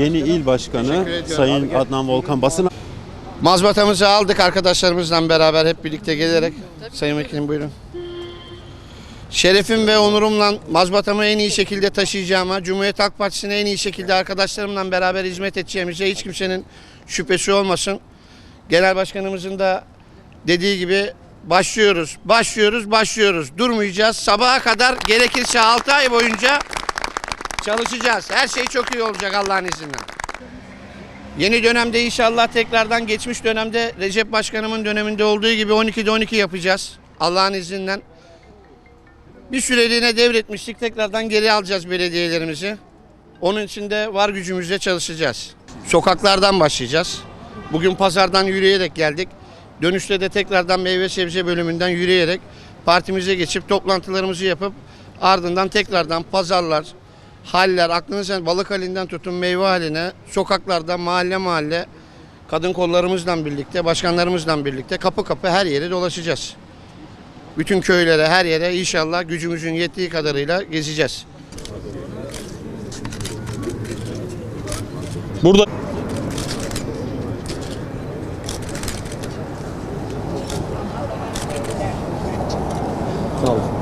Yeni il başkanı Sayın. Adnan Volkan basın Mazbatamızı aldık arkadaşlarımızla beraber hep birlikte gelerek. Sayın Vekilim buyurun. Şerefim ve onurumla mazbatamı en iyi şekilde taşıyacağıma, Cumhuriyet Halk Partisi'ne en iyi şekilde arkadaşlarımla beraber hizmet edeceğimize hiç kimsenin şüphesi olmasın. Genel Başkanımızın da dediği gibi başlıyoruz, başlıyoruz, başlıyoruz. Durmayacağız. Sabaha kadar gerekirse 6 ay boyunca çalışacağız. Her şey çok iyi olacak Allah'ın izniyle. Yeni dönemde inşallah tekrardan geçmiş dönemde Recep Başkanımın döneminde olduğu gibi 12'de 12 yapacağız. Allah'ın izniyle. Bir süreliğine devretmiştik. Tekrardan geri alacağız belediyelerimizi. Onun için de var gücümüzle çalışacağız. Sokaklardan başlayacağız. Bugün pazardan yürüyerek geldik. Dönüşte de tekrardan meyve sebze bölümünden yürüyerek partimize geçip toplantılarımızı yapıp ardından tekrardan pazarlar, haller aklınız sen balık halinden tutun meyve haline sokaklarda mahalle mahalle kadın kollarımızla birlikte başkanlarımızla birlikte kapı kapı her yere dolaşacağız. Bütün köylere her yere inşallah gücümüzün yettiği kadarıyla gezeceğiz. Burada Sağ olun.